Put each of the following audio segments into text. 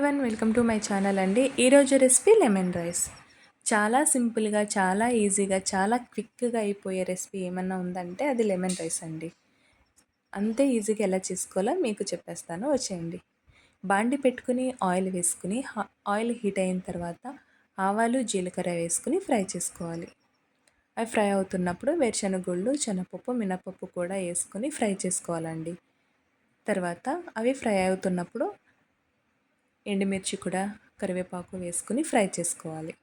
Everyone welcome to my channel అండి. ఈరోజు recipe lemon rice చాలా సింపుల్గా చాలా ఈజీగా చాలా క్విక్గా అయిపోయే రెసిపీ ఏమన్నా ఉందంటే అది లెమన్ రైస్ అండి. అంతే ఈజీగా ఎలా చేసుకోవాలో మీకు చెప్పేస్తాను. వచ్చేయండి. బాండి పెట్టుకుని ఆయిల్ వేసుకుని ఆయిల్ హీట్ అయిన తర్వాత ఆవాలు జీలకర్ర వేసుకుని ఫ్రై చేసుకోవాలి. అవి ఫ్రై అవుతున్నప్పుడు వేరుశనగుళ్ళు శనగపప్పు మినపప్పు కూడా వేసుకొని ఫ్రై చేసుకోవాలండి. తర్వాత అవి ఫ్రై అవుతున్నప్పుడు ఎండుమిర్చి కూడా కరివేపాకు వేసుకుని ఫ్రై చేసుకోవాలి.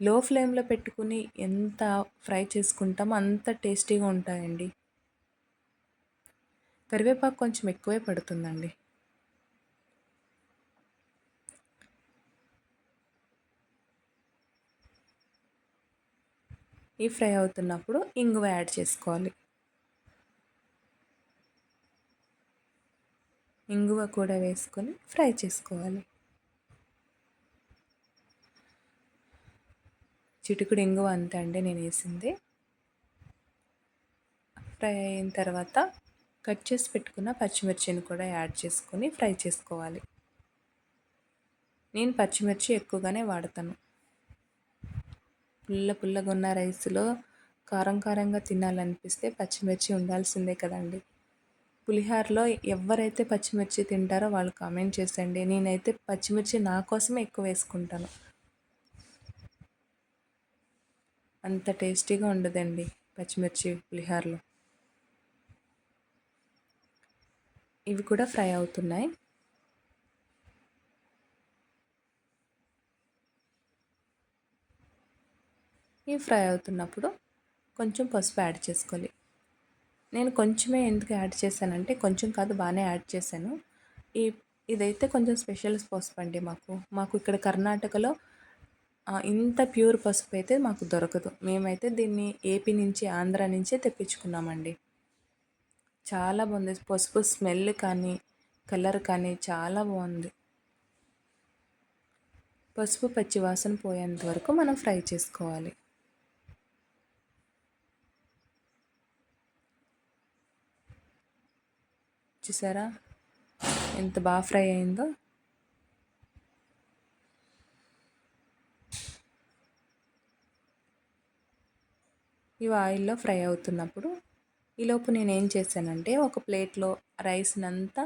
లో ఫ్లేమ్లో పెట్టుకుని ఎంత ఫ్రై చేసుకుంటామో అంత టేస్టీగా ఉంటాయండి. కరివేపాకు కొంచెం ఎక్కువే పడుతుందండి. ఈ ఫ్రై అవుతున్నప్పుడు ఇంగువ యాడ్ చేసుకోవాలి. ఇంగువ కూడా వేసుకొని ఫ్రై చేసుకోవాలి. చిటుకుడు ఇంగువ అంతే అండి నేను వేసింది. ఫ్రై అయిన తర్వాత కట్ చేసి పెట్టుకున్న పచ్చిమిర్చిని కూడా యాడ్ చేసుకొని ఫ్రై చేసుకోవాలి. నేను పచ్చిమిర్చి ఎక్కువగానే వాడతాను. పుల్ల పుల్లగా ఉన్న రైస్లో కారం కారంగా తినాలనిపిస్తే పచ్చిమిర్చి ఉండాల్సిందే కదండి. పులిహారలో ఎవరైతే పచ్చిమిర్చి తింటారో వాళ్ళు కామెంట్ చేసండి నేనైతే పచ్చిమిర్చి నా కోసమే ఎక్కువ వేసుకుంటాను. అంత టేస్టీగా ఉండదండి పచ్చిమిర్చి పులిహారలో. ఇవి కూడా ఫ్రై అవుతున్నాయి. ఇవి ఫ్రై అవుతున్నప్పుడు కొంచెం పసుపు యాడ్ చేసుకోవాలి. నేను కొంచెమే ఎందుకు యాడ్ చేశానంటే కొంచెం కాదు బాగానే యాడ్ చేశాను. ఈ ఇదైతే కొంచెం స్పెషల్ పసుపు అండి మాకు. మాకు ఇక్కడ కర్ణాటకలో ఇంత ప్యూర్ పసుపు అయితే మాకు దొరకదు. మేమైతే దీన్ని ఏపీ నుంచి ఆంధ్ర నుంచే తెప్పించుకున్నామండి. చాలా బాగుంది. పసుపు స్మెల్ కానీ కలర్ కానీ చాలా బాగుంది. పసుపు పచ్చి వాసన పోయేంత వరకు మనం ఫ్రై చేసుకోవాలి. చూసారా? ఎంత బాగా ఫ్రై అయిందో. ఇవి ఆయిల్లో ఫ్రై అవుతున్నప్పుడు ఈలోపు నేను ఏం చేశానంటే ఒక ప్లేట్లో రైస్నంతా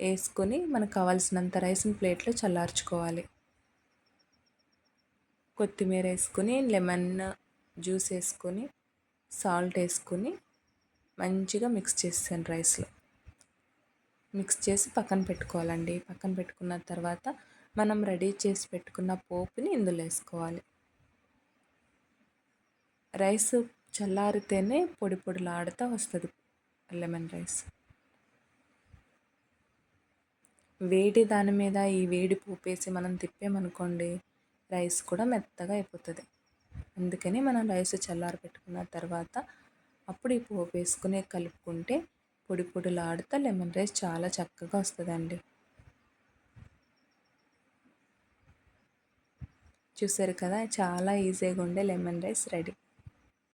వేసుకొని మనకు కావాల్సినంత రైస్ని ప్లేట్లో చల్లార్చుకోవాలి. కొత్తిమీర వేసుకొని లెమన్ జ్యూస్ వేసుకొని సాల్ట్ వేసుకొని మంచిగా మిక్స్ చేసాను రైస్లో. మిక్స్ చేసి పక్కన పెట్టుకోవాలండి. పక్కన పెట్టుకున్న తర్వాత మనం రెడీ చేసి పెట్టుకున్న పోపుని ఇందులో వేసుకోవాలి. రైస్ చల్లారితేనే పొడి పొడిలాడుతూ వస్తుంది లెమన్ రైస్. వేడి దాని మీద ఈ వేడి పోపేసి మనం తిప్పామనుకోండి రైస్ కూడా మెత్తగా అయిపోతుంది. అందుకని మనం రైస్ చల్లారి పెట్టుకున్న తర్వాత అప్పుడు ఈ పోపు వేసుకునే కలుపుకుంటే పొడి పొడిలాడితే లెమన్ రైస్ చాలా చక్కగా వస్తుందండి. చూసారు కదా చాలా ఈజీగా ఉండే లెమన్ రైస్ రెడీ.